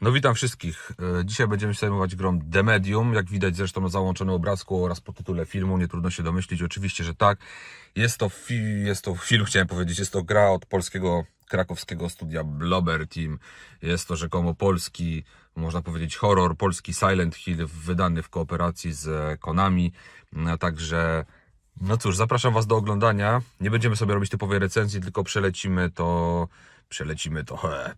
No witam wszystkich. E, Dzisiaj będziemy się zajmować grą The Medium. Jak widać zresztą na załączonym obrazku oraz po tytule filmu, nie trudno się domyślić. Oczywiście, że tak. Jest to, fi- jest to film, chciałem powiedzieć, jest to gra od polskiego krakowskiego studia Blobber Team. Jest to rzekomo polski, można powiedzieć horror, polski Silent Hill wydany w kooperacji z Konami. No, Także no cóż, zapraszam Was do oglądania. Nie będziemy sobie robić typowej recenzji, tylko przelecimy to, przelecimy to,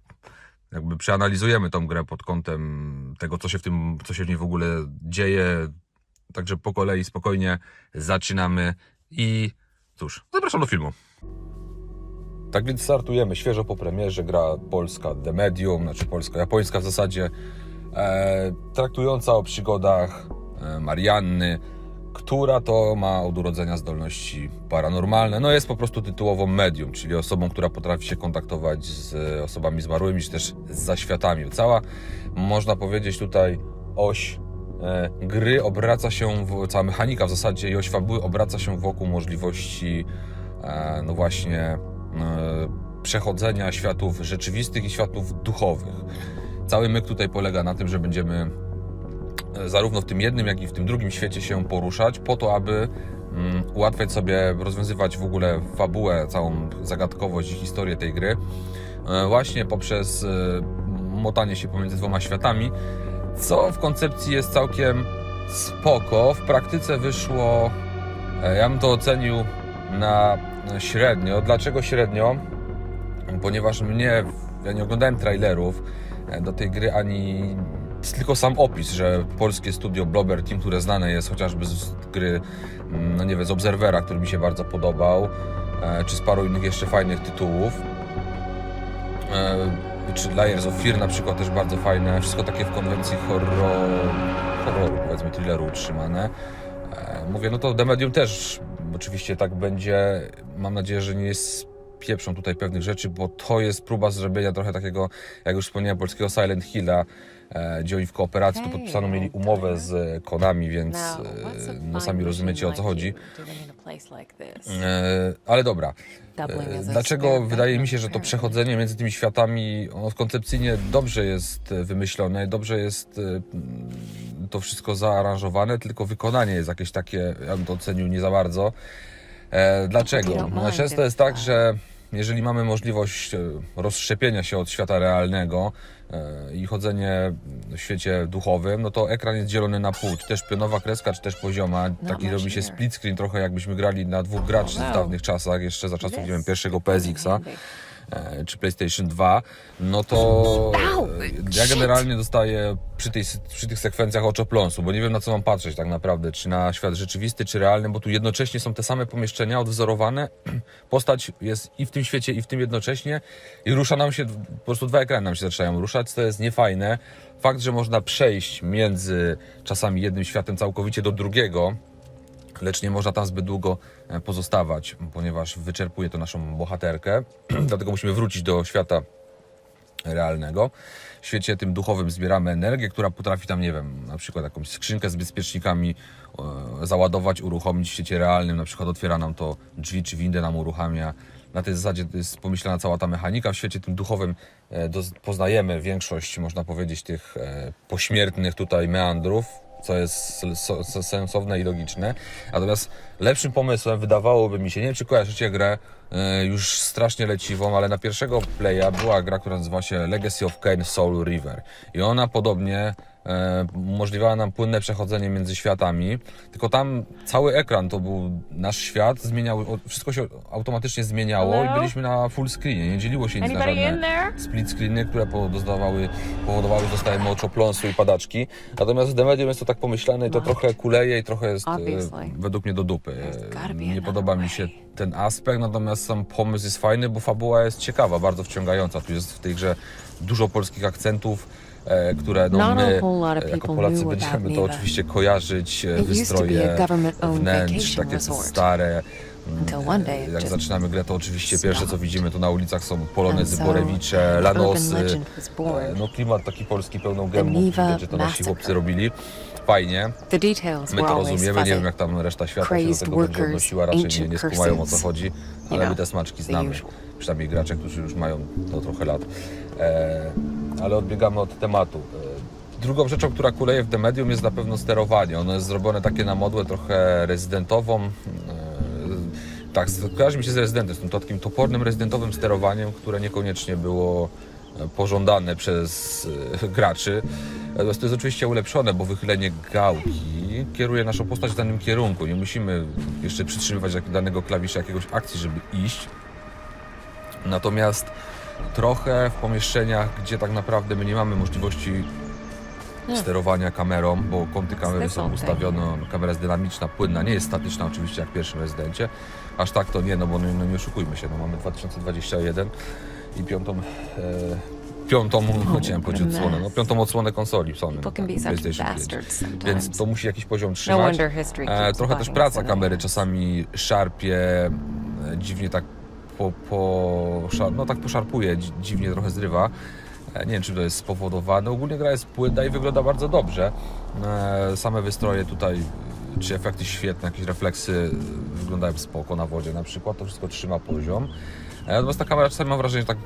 jakby przeanalizujemy tą grę pod kątem tego, co się w tym, co się w niej w ogóle dzieje. Także po kolei, spokojnie zaczynamy i cóż, zapraszam do filmu. Tak więc startujemy świeżo po premierze, gra polska The Medium, znaczy polsko-japońska w zasadzie, e, traktująca o przygodach e, Marianny, która to ma od urodzenia zdolności paranormalne. No jest po prostu tytułową medium, czyli osobą, która potrafi się kontaktować z osobami zmarłymi, czy też z zaświatami. Cała, można powiedzieć tutaj, oś e, gry obraca się, cała mechanika w zasadzie i oś fabuły obraca się wokół możliwości e, no właśnie e, przechodzenia światów rzeczywistych i światów duchowych. Cały myk tutaj polega na tym, że będziemy e, zarówno w tym jednym, jak i w tym drugim świecie się poruszać, po to, aby mm, ułatwiać sobie, rozwiązywać w ogóle fabułę, całą zagadkowość i historię tej gry, e, właśnie poprzez e, motanie się pomiędzy dwoma światami, co w koncepcji jest całkiem spoko. W praktyce wyszło, e, ja bym to ocenił na średnio. Dlaczego średnio? Ponieważ mnie, ja nie oglądałem trailerów do tej gry, ani jest tylko sam opis, że polskie studio Blobber Team, które znane jest chociażby z gry, mm, no nie wiem, z Obserwera, który mi się bardzo podobał, e, czy z paru innych jeszcze fajnych tytułów. E, Czy Layers of Fear na przykład też bardzo fajne. Wszystko takie w konwencji horror, horroru, powiedzmy thrilleru utrzymane. E, Mówię, no to The Medium też oczywiście tak będzie. Mam nadzieję, że nie jest pieprzą tutaj pewnych rzeczy, bo to jest próba zrobienia trochę takiego, jak już wspomniałem, polskiego Silent Hilla, gdzie oni w kooperacji tu podpisano mieli umowę z Konami, więc e, no sami rozumiecie o co chodzi. E, Ale dobra. E, Dlaczego wydaje mi się, że to przechodzenie między tymi światami ono koncepcyjnie dobrze jest e, wymyślone, dobrze jest e, to wszystko zaaranżowane, tylko wykonanie jest jakieś takie, ja bym to ocenił nie za bardzo. E, Dlaczego? No, często jest tak, że jeżeli mamy możliwość e, rozszczepienia się od świata realnego e, i chodzenie w świecie duchowym, no to ekran jest dzielony na pół, czy też pionowa kreska, czy też pozioma. Taki robi się split screen trochę jakbyśmy grali na dwóch graczy w dawnych czasach, jeszcze za czasów, nie wiem, pierwszego PSX-a czy PlayStation 2, no to e, ja generalnie dostaję przy, tej, przy tych sekwencjach oczopląsu, bo nie wiem na co mam patrzeć tak naprawdę, czy na świat rzeczywisty, czy realny, bo tu jednocześnie są te same pomieszczenia odwzorowane, postać jest i w tym świecie, i w tym jednocześnie i rusza nam się, po prostu dwa ekrany nam się zaczynają ruszać, to jest niefajne. Fakt, że można przejść między czasami jednym światem całkowicie do drugiego, lecz nie można tam zbyt długo e, pozostawać, ponieważ wyczerpuje to naszą bohaterkę. Dlatego musimy wrócić do świata realnego. W świecie tym duchowym zbieramy energię, która potrafi tam, nie wiem, na przykład jakąś skrzynkę z bezpiecznikami e, załadować, uruchomić w świecie realnym, na przykład otwiera nam to drzwi czy windę nam uruchamia. Na tej zasadzie jest pomyślana cała ta mechanika. W świecie tym duchowym e, poznajemy większość, można powiedzieć, tych pośmiertnych tutaj meandrów, co jest so- so- sensowne i logiczne. Natomiast lepszym pomysłem wydawałoby mi się, nie wiem czy kojarzycie grę e, już strasznie leciwą, ale na pierwszego playa była gra, która nazywa się Legacy of Kain Soul River. I ona podobnie umożliwiała nam płynne przechodzenie między światami, tylko tam cały ekran to był nasz świat, zmieniał, wszystko się automatycznie zmieniało Hello? i byliśmy na full screenie, nie dzieliło się nic na Anybody in żadne split screeny, które powodowały, powodowały, że dostajemy oczopląsu i padaczki. Natomiast w The Medium jest to tak pomyślane i to trochę kuleje i trochę jest e, Obviously. według mnie do dupy. Nie podoba mi się ten aspekt, natomiast sam pomysł jest fajny, bo fabuła jest ciekawa, bardzo wciągająca. Tu jest w tej grze dużo polskich akcentów, e, które no, my e, jako Polacy będziemy to oczywiście kojarzyć, e, wystroje wnętrz, takie stare. It Jak zaczynamy grę, to oczywiście pierwsze co widzimy, to na ulicach są polonezy, borewicze, an lanosy. E, No klimat taki polski pełną gębą, widać, że to nasi chłopcy robili. Fajnie. My to rozumiemy, nie wiem jak tam reszta świata się do tego będzie odnosiła, raczej nie, nie skumają o co chodzi, ale my te smaczki znamy, przynajmniej gracze, którzy już mają to trochę lat. E, ale odbiegamy od tematu. E, Drugą rzeczą, która kuleje w The Medium jest na pewno sterowanie. Ono jest zrobione takie na modłę trochę rezydentową. E, Tak, kojarzy mi się z rezydentem, z tym takim topornym rezydentowym sterowaniem, które niekoniecznie było e, pożądane przez graczy. To jest oczywiście ulepszone, bo wychylenie gałki kieruje naszą postać w danym kierunku. Nie musimy jeszcze przytrzymywać danego klawisza jakiegoś akcji, żeby iść. Natomiast trochę w pomieszczeniach, gdzie tak naprawdę my nie mamy możliwości sterowania kamerą, bo kąty kamery są ustawione, kamera jest dynamiczna, płynna, nie jest statyczna oczywiście jak w pierwszym rezydencie. Aż tak to nie, no bo no, no nie oszukujmy się, no mamy 2021 i piątą, e, piątą, chciałem powiedzieć odsłonę, no piątą odsłonę konsoli Sony, PlayStation 5. bastards Więc to musi jakiś poziom No trzymać. history E, trochę też praca kamery czasami szarpie, e, dziwnie tak po, po, no tak poszarpuje, dzi- dziwnie trochę zrywa. E, Nie wiem, czy to jest spowodowane. Ogólnie gra jest płynna i wygląda bardzo dobrze. E, Same wystroje tutaj, czy efekty świetne, jakieś refleksy e, wyglądają spoko na wodzie na przykład. To wszystko trzyma poziom. Natomiast ta kamera czasami mam wrażenie, że tak,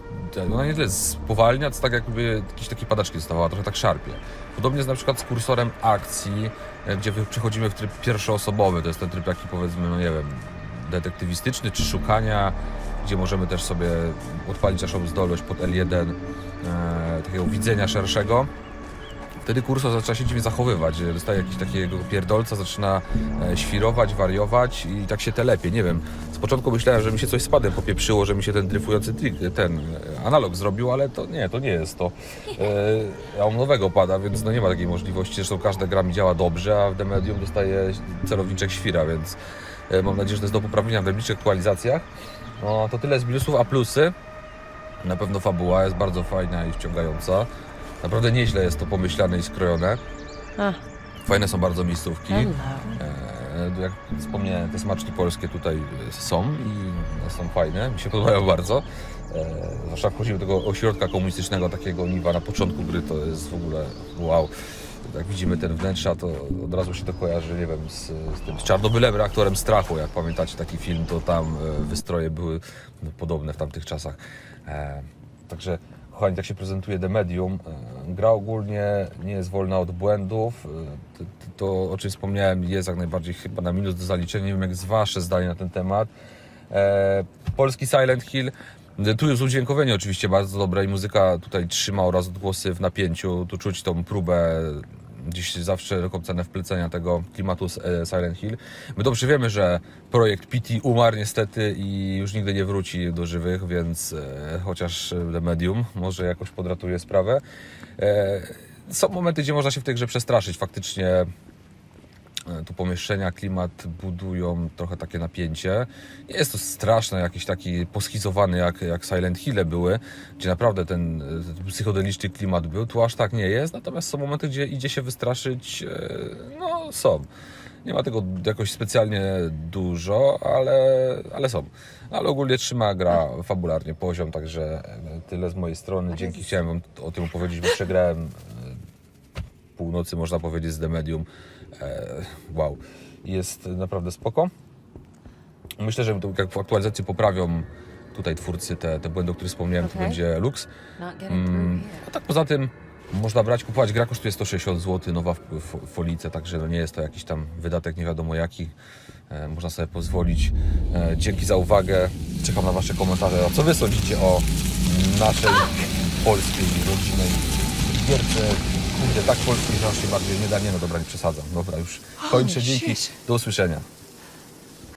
ona nie tyle spowalnia, co tak jakby jakieś takie padaczki dostawała, trochę tak szarpie. Podobnie jest na przykład z kursorem akcji, gdzie przechodzimy w tryb pierwszoosobowy. To jest ten tryb taki powiedzmy, no nie wiem, detektywistyczny czy szukania, gdzie możemy też sobie odpalić naszą zdolność pod L1 e, takiego widzenia szerszego. Wtedy kursor zaczyna się dziwnie zachowywać, dostaje jakiś takiego pierdolca, zaczyna e, świrować, wariować i tak się telepie. Nie wiem, z początku myślałem, że mi się coś z padem popieprzyło, że mi się ten dryfujący ten e, analog zrobił, ale to nie, to nie jest to. E, ja mam nowego pada, więc no nie ma takiej możliwości. Zresztą każda gra mi działa dobrze, a w The Medium dostaje celowniczek świra, więc e, mam nadzieję, że to jest do poprawienia w najbliższych aktualizacjach. No to tyle z minusów, a plusy. Na pewno fabuła jest bardzo fajna i wciągająca. Naprawdę nieźle jest to pomyślane i skrojone. Ah, Fajne są bardzo miejscówki. hello. E, jak wspomniałem, te smaczki polskie tutaj są i są fajne, mi się podobają bardzo. E, zwłaszcza wchodzimy do tego ośrodka komunistycznego, takiego Niwa na początku gry, to jest w ogóle wow. Jak widzimy ten wnętrza, to od razu się to kojarzy, nie wiem, z, z tym z Czarnobylem, reaktorem strachu. Jak pamiętacie taki film, to tam e, wystroje były no, podobne w tamtych czasach. E, także kochani, tak się prezentuje The Medium. E, Gra ogólnie nie jest wolna od błędów. E, To, o czym wspomniałem, jest jak najbardziej chyba na minus do zaliczenia. Nie wiem, jak jest Wasze zdanie na ten temat. E, Polski Silent Hill. Tu jest udźwiękowienie oczywiście bardzo dobre i muzyka tutaj trzyma oraz odgłosy w napięciu. Tu czuć tą próbę gdzieś zawsze taką cenę wplecenia tego klimatu e, Silent Hill. My dobrze wiemy, że projekt PT umarł niestety i już nigdy nie wróci do żywych, więc e, chociaż The Medium może jakoś podratuje sprawę. E, są momenty, gdzie można się w tej grze przestraszyć. Faktycznie E, tu pomieszczenia, klimat budują trochę takie napięcie. Nie jest to straszne, jakiś taki poschizowany jak, jak Silent Hill były, gdzie naprawdę ten, e, ten psychodeliczny klimat był. Tu aż tak nie jest, natomiast są momenty, gdzie idzie się wystraszyć. e, No, są. Nie ma tego jakoś specjalnie dużo, ale, ale są. Ale ogólnie trzyma gra fabularnie poziom, także e, tyle z mojej strony. Dzięki, chciałem Wam o tym opowiedzieć, bo przegrałem e, północy, można powiedzieć, z The Medium. E, wow, jest naprawdę spoko. Myślę, że to, jak w aktualizacji poprawią tutaj twórcy te, te błędy, o których wspomniałem, to Okej. będzie luks. Mm, a tak poza tym można brać, kupować. Gra kosztuje 160 zł, nowa w, folice, także no nie jest to jakiś tam wydatek nie wiadomo jaki. E, można sobie pozwolić. E, dzięki za uwagę. Czekam na Wasze komentarze. A co Wy sądzicie o naszej polskiej rodzinnej gierce? Kurde, tak aż się bardziej nie da. Nie no dobra, nie przesadzam. Dobra, już kończę. Dzięki. Do usłyszenia.